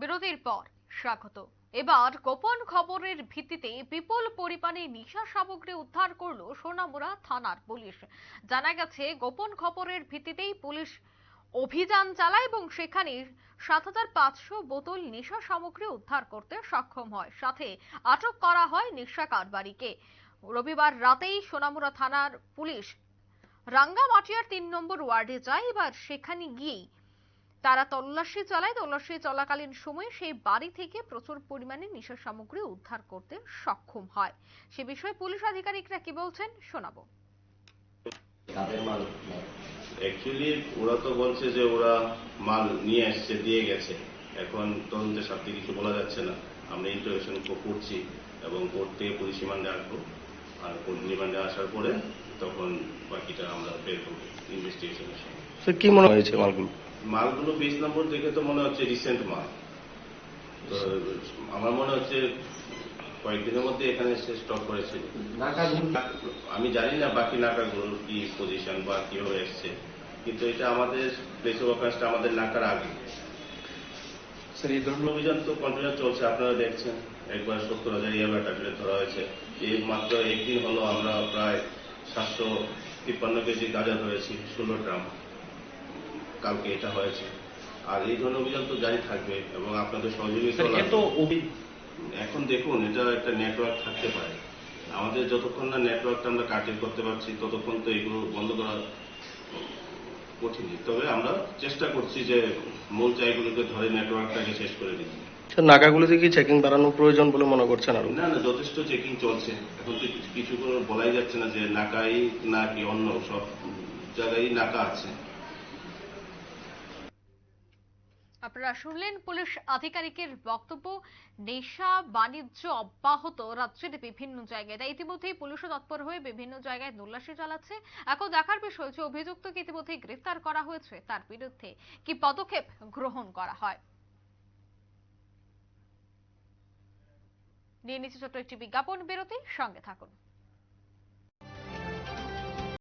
বিরতির পর স্বাগত। এবার গোপন খবরের ভিত্তিতে বিপুল পরিমাণে নিশা সামগ্রী উদ্ধার করল সোনামুড়া থানার পুলিশ। জানা গেছে, গোপন খবরের ভিত্তিতেই পুলিশ অভিযান চালায় এবং সেখানে সাত হাজার পাঁচশো বোতল নেশা সামগ্রী উদ্ধার করতে সক্ষম হয়। সাথে আটক করা হয় নেশা কারবারিকে। রবিবার রাতেই সোনামুড়া থানার পুলিশ রাঙ্গামাটিয়ার তিন নম্বর ওয়ার্ডে যায়। এবার সেখানে গিয়েই তারা তল্লাশি চালায়। তল্লাশি চলাকালীন সময়ে সেই বাড়ি থেকে প্রচুর পরিমাণে নেশা সামগ্রী উদ্ধার করতে সক্ষম হয়। সে বিষয়ে পুলিশ আধিকারিকরা কি বলছেন শোনাবো। তাদের মাল। অ্যাকচুয়ালি ওরা তো বলছে যে ওরা মাল নিয়ে এসছে দিয়ে গেছে। এখন তদন্তের স্বার্থে কিছু বলা যাচ্ছে না। আমরা ইন্টারভেশন করছি এবং কোর্ট থেকে পুলিশ রিমান্ডে আসব। আর কোর্ট রিমান্ডে আসার পরে তখন বাকিটা আমরা বের করব ইনভেস্টিগেশনের সময় কি মনে হয়েছে মালগুলো? মালগুলো বিশ নম্বর দেখে তো মনে হচ্ছে রিসেন্ট মাল। আমার মনে হচ্ছে কয়েকদিনের মধ্যে এখানে এসে স্টক করেছিল আমি জানি না বাকি নাকাগুলোর কি পজিশন বা কীভাবে এসছে কিন্তু এটা আমাদের প্লেস অফ অফেন্সটা আমাদের নাকার আগে। স্যার এই ধরনের অভিযান তো কন্টিনিউ চলছে আপনারা দেখছেন। একবার সত্তর হাজার ইয়াবা টার্গেট ধরা হয়েছে। এই মাত্র একদিন হলো আমরা প্রায় সাতশো তিপ্পান্ন কেজি গাঁজা ধরেছি ষোলো গ্রাম। কালকে এটা হয়েছে। আর এই ধরনের অভিযান তো জারি থাকবে এবং আপনাদের সহযোগিতা এখন দেখুন এটা একটা নেটওয়ার্ক থাকতে পারে। আমাদের যতক্ষণ না নেটওয়ার্কটা আমরা কাটিং করতে পারছি ততক্ষণ তো এগুলো বন্ধ করা কঠিন। তবে আমরা চেষ্টা করছি যে মূল জায়গাগুলোকে ধরে নেটওয়ার্কটাকে শেষ করে দিচ্ছি স্যার নাকাগুলোতে কি চেকিং বাড়ানো প্রয়োজন বলে মনে করছেন আরও? না না যথেষ্ট চেকিং চলছে। এখন তো কিছু- কিছু বলাই যাচ্ছে না যে নাকাই না কি অন্য সব জায়গায় নাকা আছে। আপনারা শুনলেন পুলিশ আধিকারিকের বক্তব্য। নেশা, বাণিজ্য অব্যাহত রাজ্যের বিভিন্ন জায়গায়। তাই ইতিমধ্যেই পুলিশও তৎপর হয়ে বিভিন্ন জায়গায় তল্লাশি চালাচ্ছে। এখন দেখার বিষয় যে অভিযুক্তকে ইতিমধ্যেই গ্রেফতার করা হয়েছে। তার বিরুদ্ধে কি পদক্ষেপ গ্রহণ করা হয়? নিয়ে নিচ্ছে ছোট্ট একটি বিজ্ঞাপন। বিরতি সঙ্গে থাকুন।